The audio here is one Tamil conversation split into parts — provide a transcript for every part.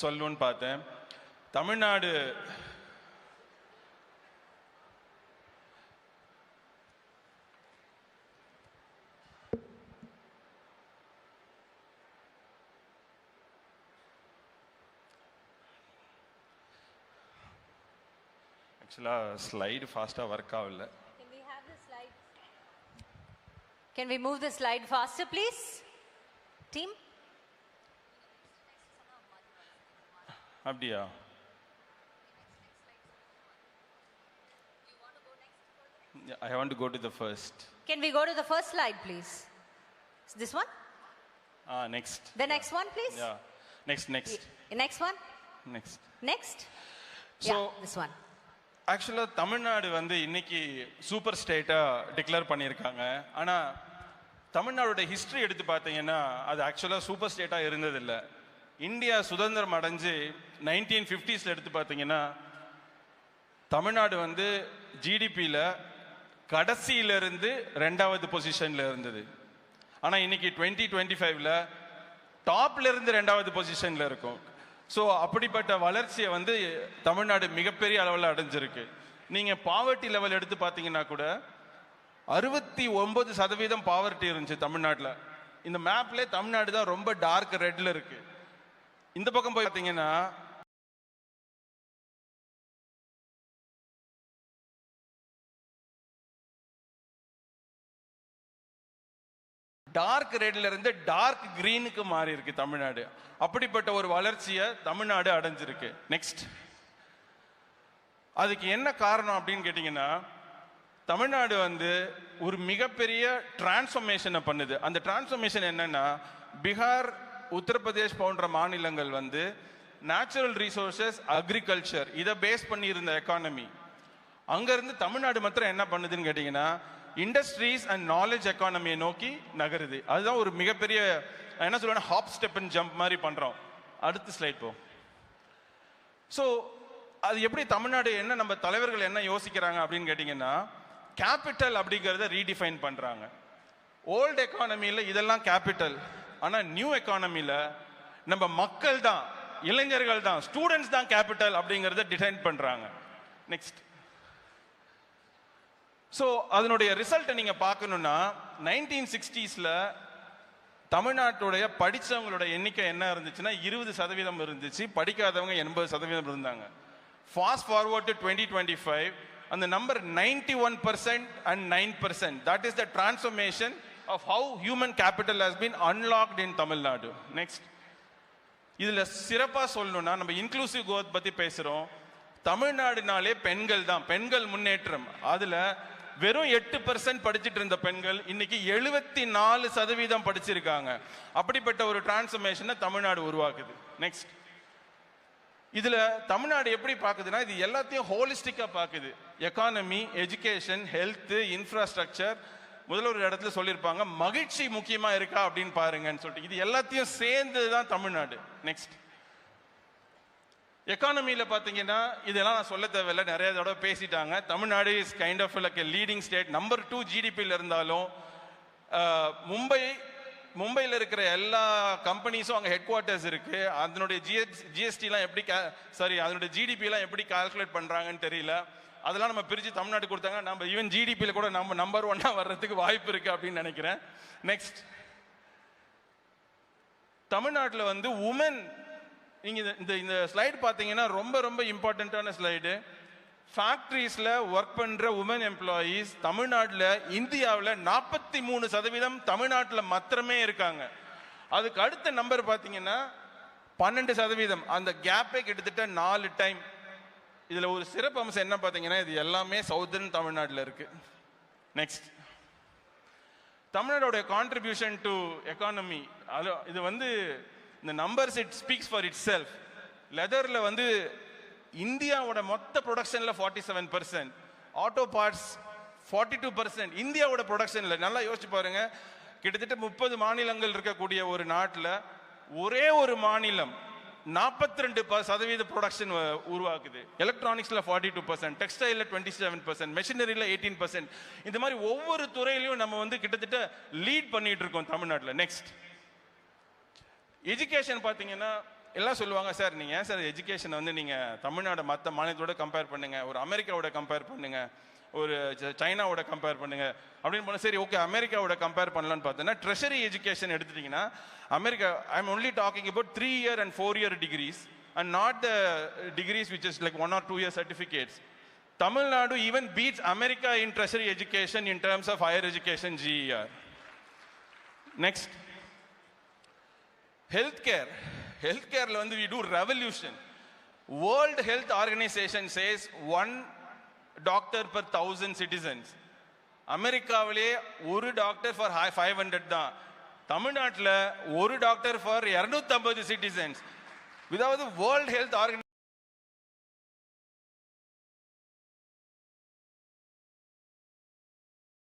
சொல்லணும்னு பார்த்தேன் தமிழ்நாடு ஆக்சுவலாக ஸ்லைடு ஃபாஸ்ட்டாக ஒர்க் ஆகல Can we move the slide faster, please? Team? அப்படியா I want to go to the first Can we go to the first slide, please? Is This one? Ah next The next one, please? Yeah next next Y- Next one? Next Next? So- yeah, this one. ஆக்சுவலாக தமிழ்நாடு வந்து இன்னைக்கு சூப்பர் ஸ்டேட்டாக டிக்ளேர் பண்ணியிருக்காங்க ஆனால் தமிழ்நாடோட ஹிஸ்ட்ரி எடுத்து பார்த்தீங்கன்னா அது ஆக்சுவலாக சூப்பர் ஸ்டேட்டாக இருந்ததில்லை இந்தியா சுதந்திரம் அடைஞ்சு நைன்டீன் ஃபிஃப்டிஸில் எடுத்து பார்த்தீங்கன்னா தமிழ்நாடு வந்து ஜிடிபியில் கடைசியிலிருந்து ரெண்டாவது பொசிஷனில் இருந்தது. ஆனால் இன்னைக்கு டுவெண்ட்டி டுவெண்ட்டி ஃபைவ்ல டாப்ல இருந்து ரெண்டாவது பொசிஷனில் இருக்கும். ஸோ அப்படிப்பட்ட வளர்ச்சியை வந்து தமிழ்நாடு மிகப்பெரிய அளவில் அடைஞ்சிருக்கு. நீங்கள் பாவர்ட்டி லெவல் எடுத்து பார்த்தீங்கன்னா கூட அறுபத்தி ஒன்பது சதவீதம் பாவர்ட்டி இருந்துச்சு தமிழ்நாட்டில். இந்த மேப்லேயே தமிழ்நாடு தான் ரொம்ப டார்க் ரெட்டில் இருக்குது இந்த பக்கம் போய் பார்த்தீங்கன்னா டார்க் ரெட்ல இருந்து டார்க் கிரீனுக்கு மாறி இருக்கு தமிழ்நாடு. அப்படிப்பட்ட ஒரு வளர்ச்சியை தமிழ்நாடு அடைஞ்சிருக்கு. நெக்ஸ்ட் அதுக்கு என்ன காரணம் அப்படின்னு கேட்டிங்கன்னா தமிழ்நாடு வந்து ஒரு மிகப்பெரிய டிரான்ஸ்ஃபர்மேஷனை பண்ணுது. அந்த டிரான்ஸ்ஃபர்மேஷன் என்னன்னா பீகார் உத்தரப்பிரதேஷ் போன்ற மாநிலங்கள் வந்து நேச்சுரல் ரிசோர்சஸ் அக்ரிகல்ச்சர் இதை பேஸ் பண்ணி இருந்த எக்கானமி அங்கேருந்து தமிழ்நாடு மாத்திரம் என்ன பண்ணுதுன்னு கேட்டிங்கன்னா இண்டஸ்ட்ரீஸ் அண்ட் நாலேஜ் எக்கானமியை நோக்கி நகருது. அதுதான் ஒரு மிகப்பெரிய என்ன சொல்லுவேன் ஹாப் ஸ்டெப் அண்ட் ஜம்ப் மாதிரி பண்ணுறோம் அடுத்த ஸ்லைட் போ. ஸோ அது எப்படி தமிழ்நாடு என்ன நம்ம தலைவர்கள் என்ன யோசிக்கிறாங்க அப்படின்னு கேட்டிங்கன்னா கேபிட்டல் அப்படிங்கிறத ரீடிஃபைன் பண்ணுறாங்க ஓல்டு எக்கானமியில் இதெல்லாம் கேபிட்டல் ஆனால் நியூ எக்கானமியில் நம்ம மக்கள் தான் இளைஞர்கள் தான் ஸ்டூடெண்ட்ஸ் தான் கேபிட்டல் அப்படிங்கிறத டிசைன் பண்ணுறாங்க நெக்ஸ்ட் ஸோ அதனுடைய ரிசல்ட்டை நீங்கள் பார்க்கணுன்னா நைன்டீன் சிக்ஸ்டீஸில் தமிழ்நாட்டுடைய படித்தவங்களோட எண்ணிக்கை என்ன இருந்துச்சுன்னா இருபது சதவீதம் இருந்துச்சு. படிக்காதவங்க எண்பது சதவீதம் இருந்தாங்க. Fast forward to twenty twenty five அந்த number ninety one percent and nine percent that is the transformation of how human capital has been unlocked in Tamil Nadu next இதில் சிறப்பாக சொல்லணும்னா நம்ம இன்க்ளூசிவ் கோத் பற்றி பேசுகிறோம் தமிழ்நாடுனாலே பெண்கள் தான். பெண்கள் முன்னேற்றம். அதில் வெறும் எட்டு பெர்சன்ட் படிச்சுட்டு இருந்த பெண்கள் இன்னைக்கு எழுபத்தி நாலு சதவீதம் படிச்சிருக்காங்க. அப்படிப்பட்ட ஒரு டிரான்ஸ்ஃபர்மேஷனை தமிழ்நாடு உருவாக்குது. நெக்ஸ்ட் இதுல தமிழ்நாடு எப்படி பார்க்குதுன்னா இது எல்லாத்தையும் ஹோலிஸ்டிக்காக பார்க்குது எக்கானமி எஜுகேஷன் ஹெல்த்து இன்ஃப்ராஸ்ட்ரக்சர் முதல்ல ஒரு இடத்துல சொல்லியிருப்பாங்க மகிழ்ச்சி முக்கியமாக இருக்கா? அப்படின்னு பாருங்கன்னு சொல்லிட்டு. இது எல்லாத்தையும் சேர்ந்து தான் தமிழ்நாடு. நெக்ஸ்ட் எக்கானமியில் பார்த்தீங்கன்னா இதெல்லாம் நான் சொல்ல தேவையில்லை. நிறைய தடவை பேசிட்டாங்க. Tamil Nadu is kind of like leading state number two ஜிடிபியில் இருந்தாலும் மும்பை மும்பையில் இருக்கிற எல்லா கம்பெனிஸும் அங்கே ஹெட் குவார்ட்டர்ஸ் இருக்கு. அதனுடைய ஜிஎஸ் ஜிஎஸ்டிலாம் எப்படி சாரி அதனுடைய ஜிடிபிலாம் எப்படி கால்குலேட் பண்ணுறாங்கன்னு தெரியல. அதெல்லாம் நம்ம பிரித்து தமிழ்நாடு கொடுத்தாங்க. நம்ம ஈவன் ஜிடிபியில் கூட நம்ம நம்பர் ஒன்னாக வர்றதுக்கு வாய்ப்பு இருக்குது அப்படின்னு நினைக்கிறேன். நெக்ஸ்ட் தமிழ்நாட்டில் வந்து உமன் நீங்கள் இந்த- இந்த ஸ்லைடு பார்த்தீங்கன்னா ரொம்ப ரொம்ப இம்பார்ட்டண்ட்டான ஸ்லைடு ஃபேக்ட்ரிஸில் ஒர்க் பண்ணுற உமன் எம்ப்ளாயீஸ் தமிழ்நாட்டில் இந்தியாவில் நாற்பத்தி மூணு சதவீதம் தமிழ்நாட்டில் மாத்திரமே இருக்காங்க. அதுக்கு அடுத்த நம்பர் பார்த்தீங்கன்னா பன்னெண்டு சதவீதம். அந்த கேப்பே கிட்டத்தட்ட நாலு டைம் இதில் ஒரு சிறப்பு அம்சம் என்ன பார்த்தீங்கன்னா இது எல்லாமே சவுதர்ன் தமிழ்நாட்டில் இருக்குது நெக்ஸ்ட் தமிழ்நாடோடைய கான்ட்ரிபியூஷன் டு எக்கானமி அது இது வந்து இந்த numbers it speaks for itself லெதரில் வந்து இந்தியாவோட மொத்த ப்ரொடக்ஷனில் forty seven percent auto parts forty two percent இந்தியாவோட ப்ரொடக்ஷனில் நல்லா யோசிச்சு பாருங்க. கிட்டத்தட்ட முப்பது மாநிலங்கள் இருக்கக்கூடிய ஒரு நாட்டில் ஒரே ஒரு மாநிலம் நாற்பத்தி ரெண்டு சதவீத ப்ரொடக்ஷன் உருவாக்குது. எலக்ட்ரானிக்ஸில் ஃபார்ட்டி டூ பர்சன்ட் டெக்ஸ்டைல டுவெண்ட்டி செவன் பர்சன்ட் மெஷினரியில் எயிட்டீன் பர்சன்ட் இந்த மாதிரி ஒவ்வொரு துறையிலையும் நம்ம வந்து கிட்டத்தட்ட லீட் பண்ணிட்டு இருக்கோம் தமிழ்நாட்டில். நெக்ஸ்ட் எஜுகேஷன் பார்த்தீங்கன்னா எல்லாம் சொல்லுவாங்க சார் நீங்கள் ஏன் சார் எஜுகேஷன் வந்து நீங்கள் தமிழ்நாடு மற்ற மாநிலத்தோட கம்பேர் பண்ணுங்கள் ஒரு அமெரிக்காவோட கம்பேர் பண்ணுங்கள் ஒரு ச- சைனாவோட கம்பேர் பண்ணுங்க அப்படின்னு போனால் சரி ஓகே அமெரிக்காவோட கம்பேர் பண்ணலாம்னு பார்த்தோன்னா ட்ரெஷரி எஜுகேஷன் எடுத்துட்டிங்கன்னா America I am only talking about three year and four year degrees and not the degrees which is like one or two year certificates Tamil Nadu even beats America in tertiary education in terms of higher education GER next health care health கேர்ல வந்து we do revolution World Health Organisation says one doctor per thousand citizens அமெரிக்காவிலே ஒரு டாக்டர் ஃபார் ஃபைவ் ஹண்ட்ரட் தான். தமிழ்நாட்டில் ஒரு டாக்டர் ஃபார் இரநூத்தம்பது சிட்டிசன்ஸ் இதாவது வேர்ல்ட் ஹெல்த் ஆர்கனை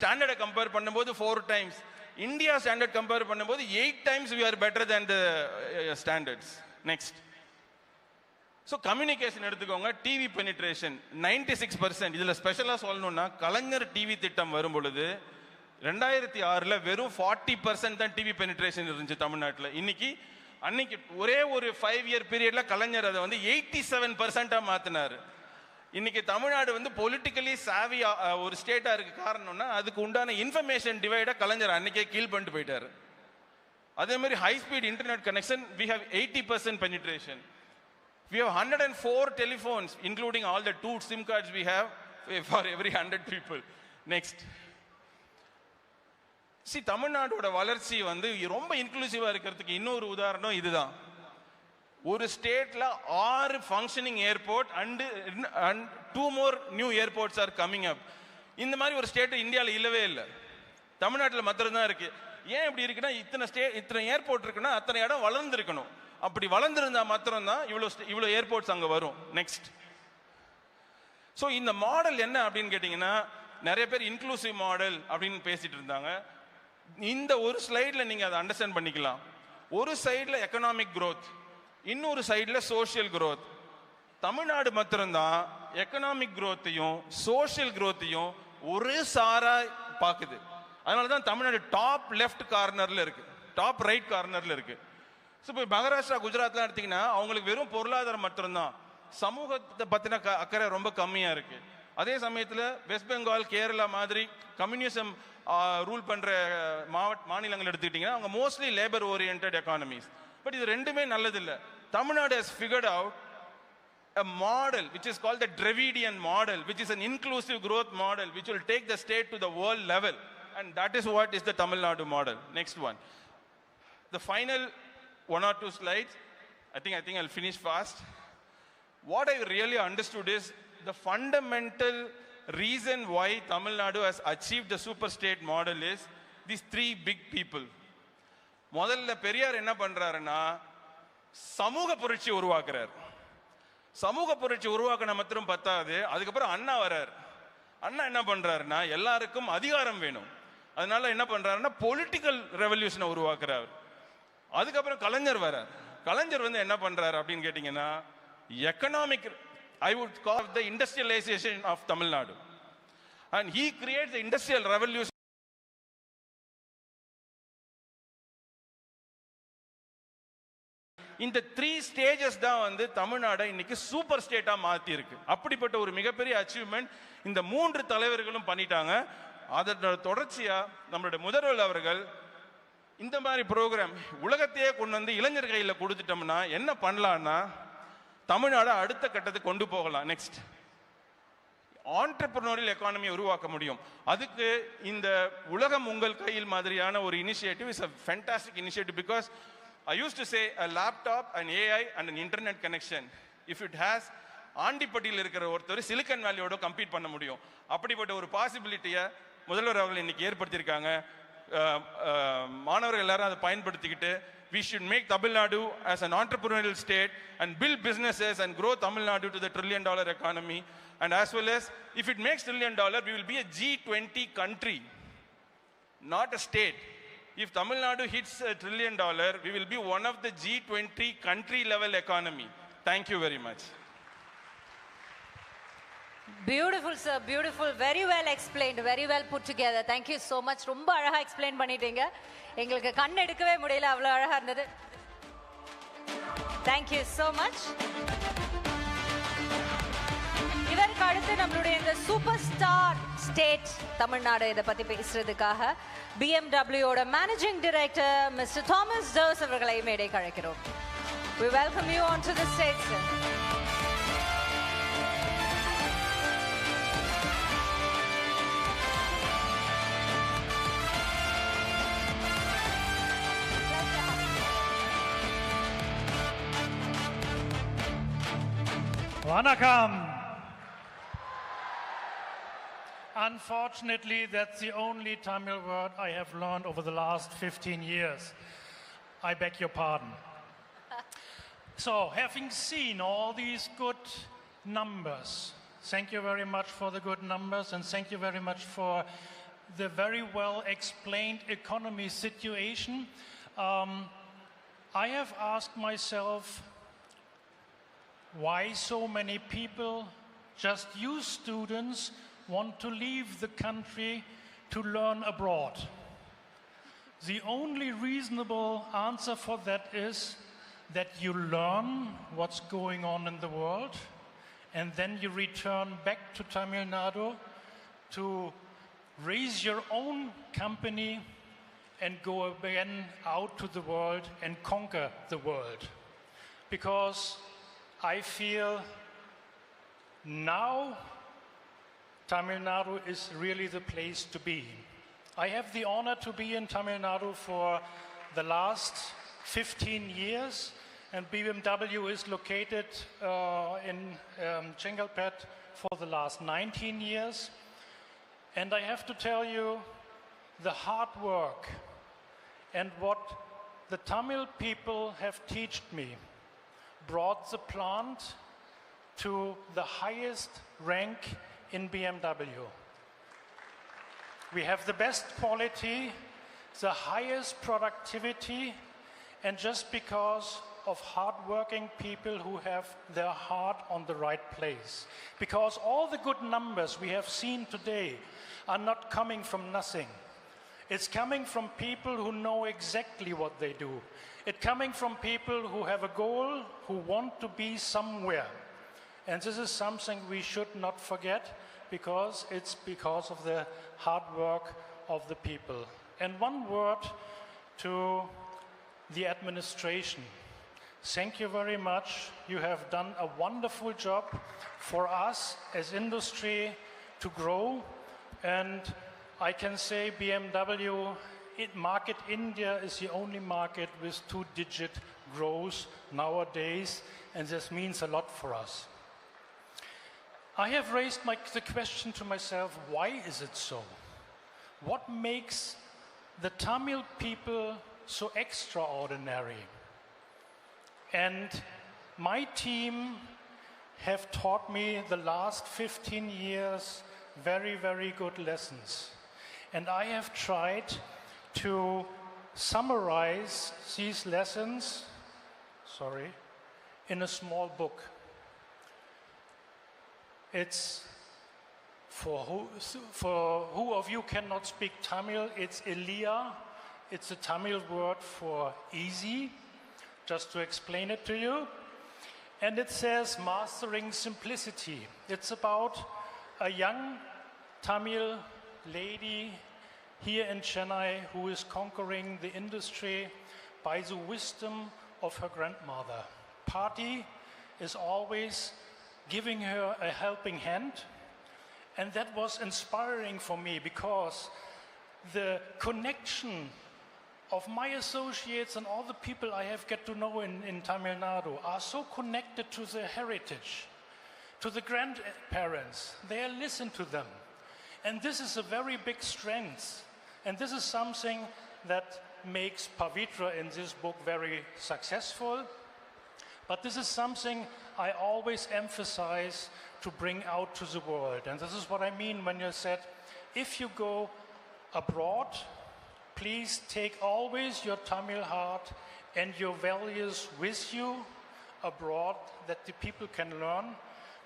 ஸ்டாண்டர்டை கம்பேர் பண்ணும்போது four times India standard compare பண்ணும்போது eight times we are better than the standards next so communication எடுத்துக்கோங்க TV penetration ninety six percent இதில் ஸ்பெஷலாக சொல்லணும்னா கலைஞர் டிவி திட்டம் வரும் பொழுது ரெண்டாயிரத்தி ஆறில் வெறும் ஃபார்ட்டி பர்சன்ட் தான் டிவி பெனிட்ரேஷன் இருந்துச்சு தமிழ்நாட்டில். இன்னைக்கு அன்னைக்கு ஒரே ஒரு ஃபைவ் இயர் பீரியடில் கலைஞர் அதை வந்து எயிட்டி செவன் பர்சன்ட்டாக மாற்றினார் இன்னைக்கு தமிழ்நாடு வந்து பொலிட்டிக்கலி சாவி ஒரு ஸ்டேட்டா இருக்கு. காரணம்னா அதுக்கு உண்டான இன்ஃபர்மேஷன் டிவைட கலைஞர் அன்னைக்கே கீழ் பண்ணிட்டு போயிட்டாரு. அதே மாதிரி high speed internet connection we have eighty percent penetration we have hundred and four telephones including all the two SIM cards we have for every hundred people next C தமிழ்நாட்டோட வளர்ச்சி வந்து ரொம்ப இன்க்ளூசிவா இருக்கிறதுக்கு இன்னொரு உதாரணம் இதுதான். ஒரு ஸ்டேட்ல ஆறு functioning airport and and two more new airports are coming up இந்த மாதிரி ஒரு ஸ்டேட் இந்தியாவில் இல்லவே இல்லை. தமிழ்நாட்டில் மாத்திரம் தான் இருக்கு. ஏன் இப்படி இருக்குன்னா இத்தனை ஸ்டே இத்தனை ஏர்போர்ட் இருக்குன்னா அத்தனை இடம் வளர்ந்துருக்கணும். அப்படி வளர்ந்துருந்தா மாத்திரம்தான் இவ்வளோ இவ்வளோ ஏர்போர்ட்ஸ் அங்கே வரும். நெக்ஸ்ட் ஸோ இந்த மாடல் என்ன அப்படின்னு கேட்டிங்கன்னா நிறைய பேர் இன்க்ளூசிவ் மாடல் அப்படின்னு பேசிட்டு இருந்தாங்க. இந்த ஒரு ஸ்லைடில் நீங்கள் அதை அண்டர்ஸ்டாண்ட் பண்ணிக்கலாம். ஒரு சைடில் எக்கனாமிக் க்ரோத் இன்னொரு சைடில் சோஷியல் குரோத் தமிழ்நாடு மாத்திரம்தான் எக்கனாமிக் குரோத்தையும் சோஷியல் குரோத்தையும் ஒரே சாரா பார்க்குது அதனால தான் தமிழ்நாடு டாப் லெஃப்ட் கார்னரில் இருக்கு. டாப் ரைட் கார்னரில் இருக்கு. ஸோ இப்போ மகாராஷ்டிரா குஜராத்லாம் எடுத்தீங்கன்னா அவங்களுக்கு வெறும் பொருளாதாரம் மட்டும்தான். சமூகத்தை பற்றின க அக்கறை ரொம்ப கம்மியாக இருக்குது அதே சமயத்தில் வெஸ்ட் பெங்கால் கேரளா மாதிரி கம்யூனிசம் ரூல் பண்ணுற மாவட்ட மாநிலங்கள் எடுத்துக்கிட்டிங்கன்னா அவங்க mostly labour orient economies but இது ரெண்டுமே நல்லதில்லை Tamil Nadu has figured out a model which is called the Dravidian model, which is an inclusive growth model, which will take the state to the world level. And that is what is the Tamil Nadu model. Next one. The final one or two slides, I think I think I'll finish fast. What I really understood is the fundamental reason why Tamil Nadu has achieved the super state model is these three big people. முதல்ல பெரியார் என்ன பண்றாருன்னா சமூக புரட்சி உருவாக்குறார். சமூக புரட்சி உருவாக்கின மாத்திரம் பத்தாது அதுக்கப்புறம் அண்ணா வரார். அண்ணா என்ன பண்றாருன்னா எல்லாருக்கும் அதிகாரம் வேணும். அதனால என்ன பண்றாருன்னா பொலிட்டிக்கல் ரெவல்யூஷனை உருவாக்குறார். அதுக்கப்புறம் கலைஞர் வரார். கலைஞர் வந்து என்ன பண்றாரு அப்படின்னு கேட்டீங்கன்னா economic I would call the industrialisation of Tamil Nadu and he create the industrial revolution இந்த த்ரீ ஸ்டேஜஸ் தான் வந்து தமிழ்நாடை இன்னைக்கு சூப்பர் ஸ்டேட்டா மாத்தி இருக்கு அப்படிப்பட்ட ஒரு மிகப்பெரிய அச்சீவ்மெண்ட் இந்த மூன்று தலைவர்களும் பண்ணிட்டாங்க. அதனோட தொடர்ச்சியா நம்மளுடைய முதல்வர் அவர்கள் இந்த மாதிரி ப்ரோக்ராம் உலகத்தையே கொண்டு வந்து இளைஞர் கையில் கொடுத்துட்டோம்னா என்ன பண்ணலான்னா தமிழ்நாடை அடுத்த கட்டத்துக்கு கொண்டு போகலாம். நெக்ஸ்ட் ஆண்டர்பிரினோரியல் எக்கானமியை உருவாக்க முடியும். அதுக்கு இந்த உலகம் உங்கள் கையில் மாதிரியான ஒரு initiative is a fantastic initiative because I use to say a laptop and AI and an internet connection if it has ஆண்டிப்பட்டியில் இருக்கிற ஒருத்தர் சிலிக்கன் வேலியோட கம்பீட் பண்ண முடியும் அப்படிப்பட்ட ஒரு பாசிபிலிட்டியை முதல்வர் அவர்கள் இன்னைக்கு ஏற்படுத்தியிருக்காங்க அஹ், அஹ், மாணவர்கள் எல்லாரும் அதை பயன்படுத்திக்கிட்டு we should make Tamil Nadu as an entrepreneurial state and build businesses and grow Tamil Nadu to the trillion dollar economy. And as well as, if it makes trillion dollar, we will be a G20 country, not a state. If Tamil Nadu hits a trillion dollar, we will be one of the G20 country level economy. Thank you very much. Beautiful sir beautiful very well explained very well put together thank you so much ரொம்ப அழகாக எக்ஸ்பிளைன் பண்ணிட்டீங்க. எங்களுக்கு கண் எடுக்கவே முடியல. அவ்வளோ அழகாக இருந்தது. தேங்க்யூ ஸோ மச் இதற்கு அடுத்து நம்மளுடைய இந்த சூப்பர் ஸ்டார் ஸ்டேட் தமிழ்நாடு இதை பத்தி பேசுறதுக்காக பிஎம்டபிள்யூட managing director Mister Thomas Jose அவர்களை மேடை அழைக்கிறோம் We welcome you onto the stage, sir. வணக்கம் Unfortunately, that's the only Tamil word I have learned over the last 15 years. I beg your pardon. So, having seen all these good numbers, thank you very much for the good numbers and thank you very much for the very well explained economy situation. Um, I have asked myself why so many people, just you students, want to leave the country to learn abroad. The only reasonable answer for that is that you learn what's going on in the world and then you return back to Tamil Nadu to raise your own company and go again out to the world and conquer the world. Because I feel now Tamil Nadu is really the place to be. I have the honor to be in Tamil Nadu for the last 15 years, and BMW is located uh, in um, Chengalpet for the last 19 years. And I have to tell you, the hard work and what the Tamil people have taught me brought the plant to the highest rank in BMW. We have the best quality, the highest productivity, and just because of hardworking people who have their heart on the right place. Because all the good numbers we have seen today are not coming from nothing. It's coming from people who know exactly what they do. It's coming from people who have a goal, who want to be somewhere. And this is something we should not forget because it's because of the hard work of the people. And one word to the administration. Thank you very much. You have done a wonderful job for us as industry to grow. And I can say BMW it, market India is the only market with two digit growth nowadays, and this means a lot for us. I have raised my, the question to myself why is it so? What makes the Tamil people so extraordinary? And my team have taught me the last 15 years very, very good lessons. And I have tried to summarize these lessons, sorry, in a small book. It's for who, for who of you cannot speak Tamil, it's Elia. It's a Tamil word for easy, just to explain it to you. And it says mastering simplicity. It's about a young Tamil lady here in Chennai who is conquering the industry by the wisdom of her grandmother. Party is always giving her a helping hand. And that was inspiring for me because the connection of my associates and all the people I have get to know in, in Tamil Nadu are so connected to their heritage, to the grandparents. They listen to them. And this is a very big strength. And this is something that makes Pavitra in this book very successful. But this is something I always emphasize to bring out to the world. And this is what I mean when you said, if you go abroad, please take always your Tamil heart and your values with you abroad that the people can learn.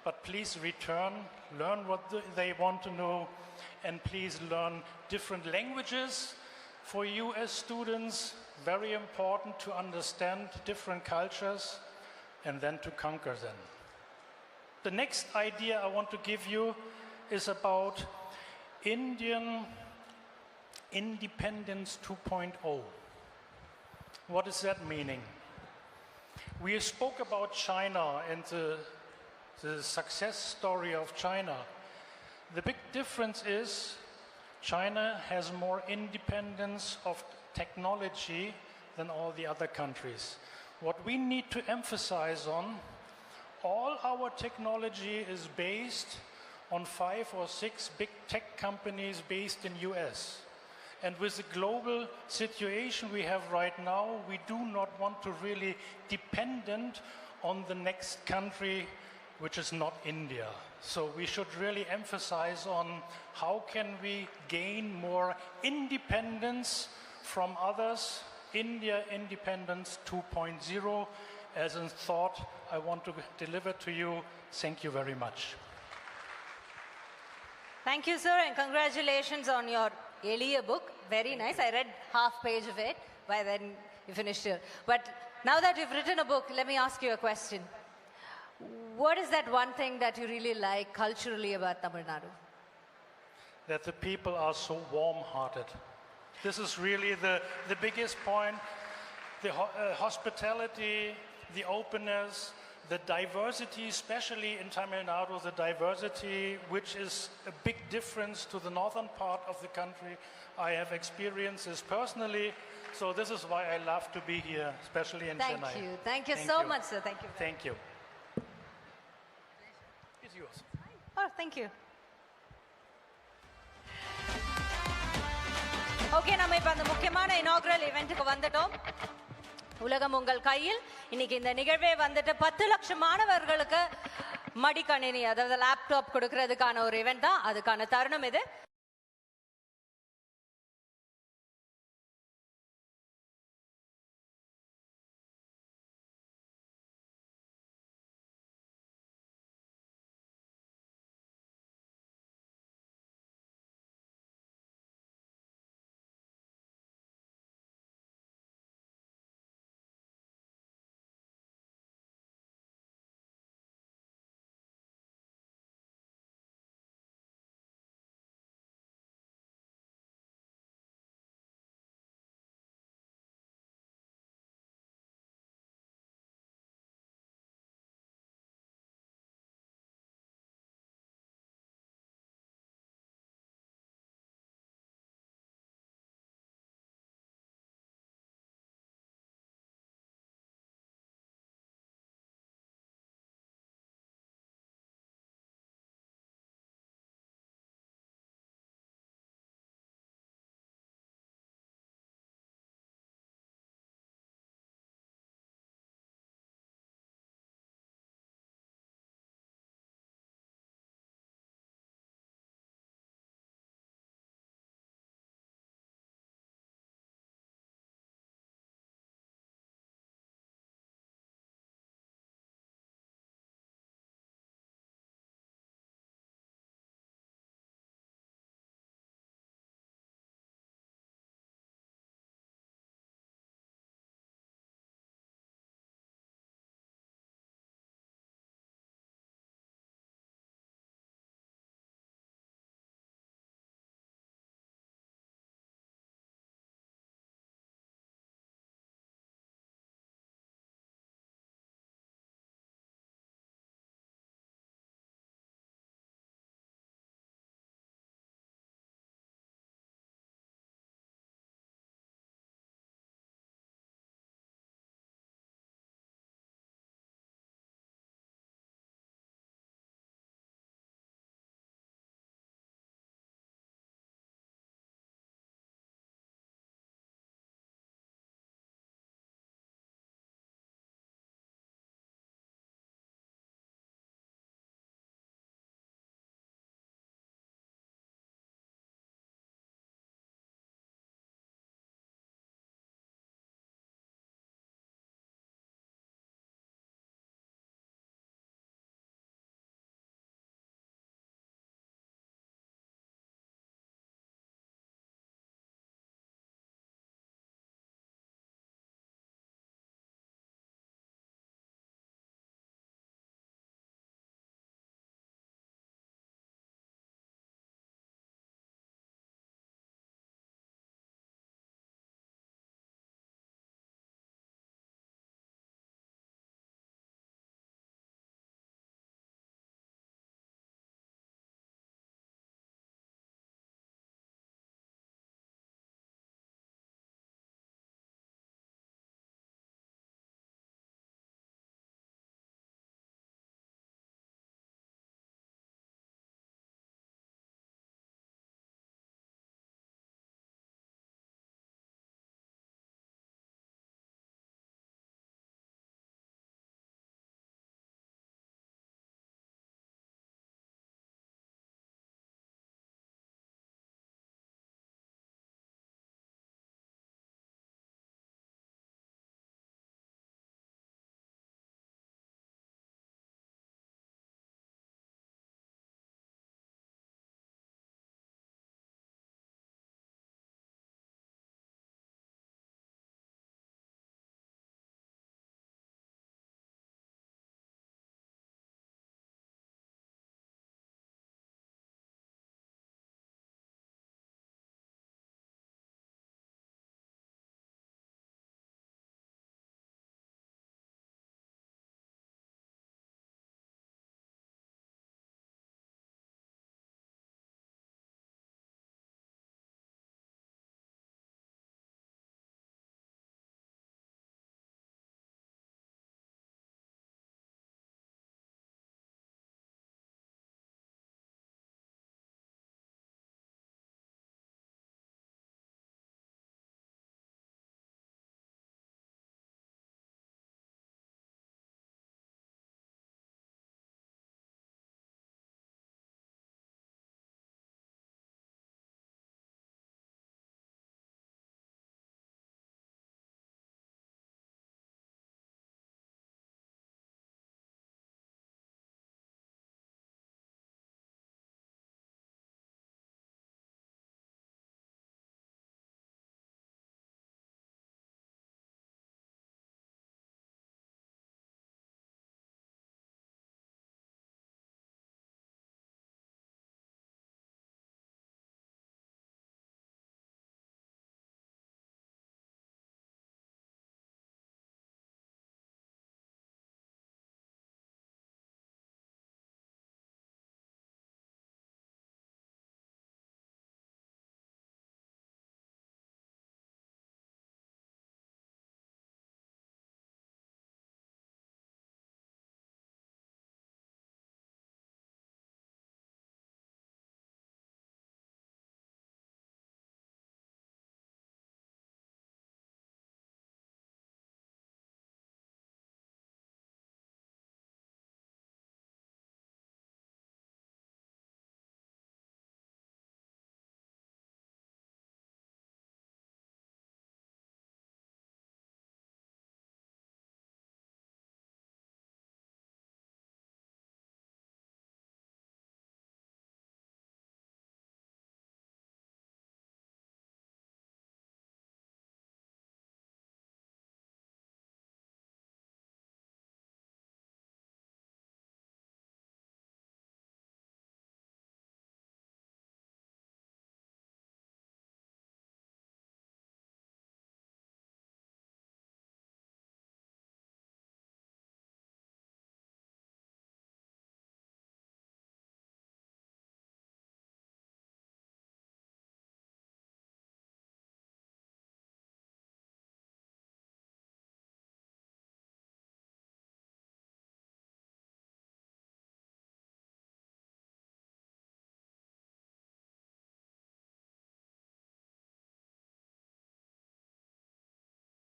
But please return, learn what they want to know, and please learn different languages. For you as students, very important to understand different cultures. And then to conquer them. The next idea I want to give you is about Indian independence 2.0. What is that meaning? We spoke about China and the, the success story of China. The big difference is China has more independence of technology than all the other countries. What we need to emphasize on, all our technology is based on five or six big tech companies based in US. And with the global situation we have right now, we do not want to really dependent on the next country which is not India. So we should really emphasize on how can we gain more independence from others. India Independence 2.0 as a thought I want to deliver to you. Thank you very much. Thank you, sir, and congratulations on your Elia book. Very nice. I read half page of it. By then, you finished it. But now that you've written a book, let me ask you a question. What is that one thing that you really like culturally about Tamil Nadu? that the people are so warm hearted. This is really the, the biggest point. The ho- uh, hospitality, the openness, the diversity, especially in Tamil Nadu, the diversity, which is a big difference to the northern part of the country. I have experienced this personally, so this is why I love to be here, especially in Thank Chennai. you. Thank you Thank so you. much, sir. Thank you. Thank you. It's yours. Oh, thank you. Okay நம்ம இப்ப அந்த முக்கியமான இனாகுரல் இவெண்ட்டுக்கு வந்துட்டோம். உலகம் உங்கள் கையில். இன்னைக்கு இந்த நிகழ்வே வந்துட்டு பத்து லட்சம் மாணவர்களுக்கு மடிக்கணினி அதாவது லேப்டாப் கொடுக்கறதுக்கான ஒரு இவெண்ட் தான். அதுக்கான தருணம் இது.